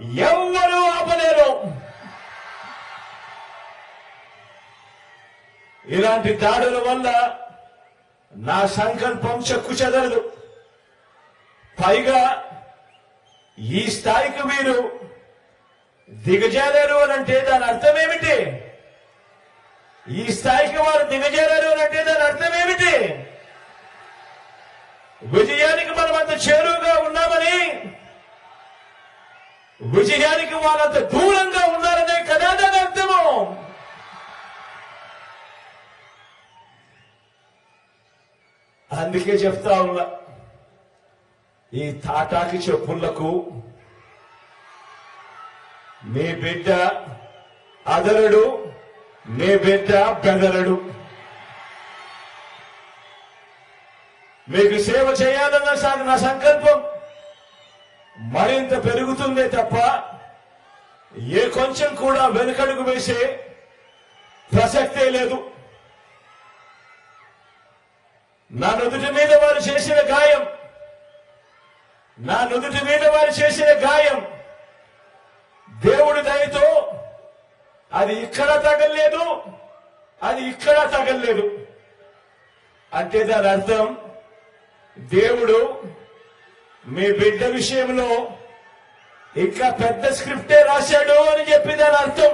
ఎవ్వరూ ఆపలేరు. ఇలాంటి దాడుల వల్ల నా సంకల్పం చెక్కు చెదరదు. పైగా ఈ స్థాయికి మీరు దిగజారారు అని అంటే దాని అర్థం ఏమిటి? ఈ స్థాయికి వారు దిగజారారు అని అంటే దాని అర్థం ఏమిటి? విజయానికి మనం అంత చేరు విజయానికి వాళ్ళంత దూరంగా ఉన్నారనే కదా దాని అర్థము అందుకే చెప్తా ఉన్నా ఈ తాటాకి చెప్పులకు నీ బిడ్డ అదలడు నీ బిడ్డ బెదరడు. మీకు సేవ చేయాలన్న సార్ నా సంకల్పం. మరింత పెరుగుతుందే తప్ప ఏ కొంచెం కూడా వెనుకడుగు వేసే ప్రసక్తే లేదు. నా నుదుటి మీద వారు చేసిన గాయం నా నుదుటి మీద వారు చేసిన గాయం దేవుడి దయతో అది ఇక్కడ తగలలేదు అది ఇక్కడ తగలలేదు. అంటే దాని అర్థం దేవుడు మీ బిడ్డ విషయంలో ఇంకా పెద్ద స్క్రిప్టే రాశాడు అని చెప్పి దాని అర్థం.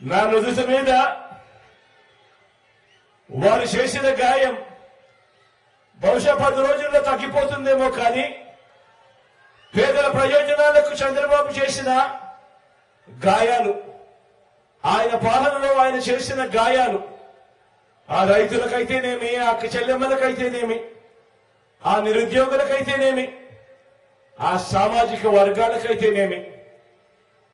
నా నుదుటి మీద వారు చేసిన గాయం బహుశా పది రోజుల్లో తగ్గిపోతుందేమో కానీ పేదల ప్రయోజనాలకు చంద్రబాబు చేసిన గాయాలు ఆయన పాలనలో ఆయన చేసిన గాయాలు ఆ రైతులకైతేనేమి ఆ చెల్లెమ్మలకైతేనేమి ఆ నిరుద్యోగులకైతేనేమి ఆ సామాజిక వర్గాలకైతేనేమి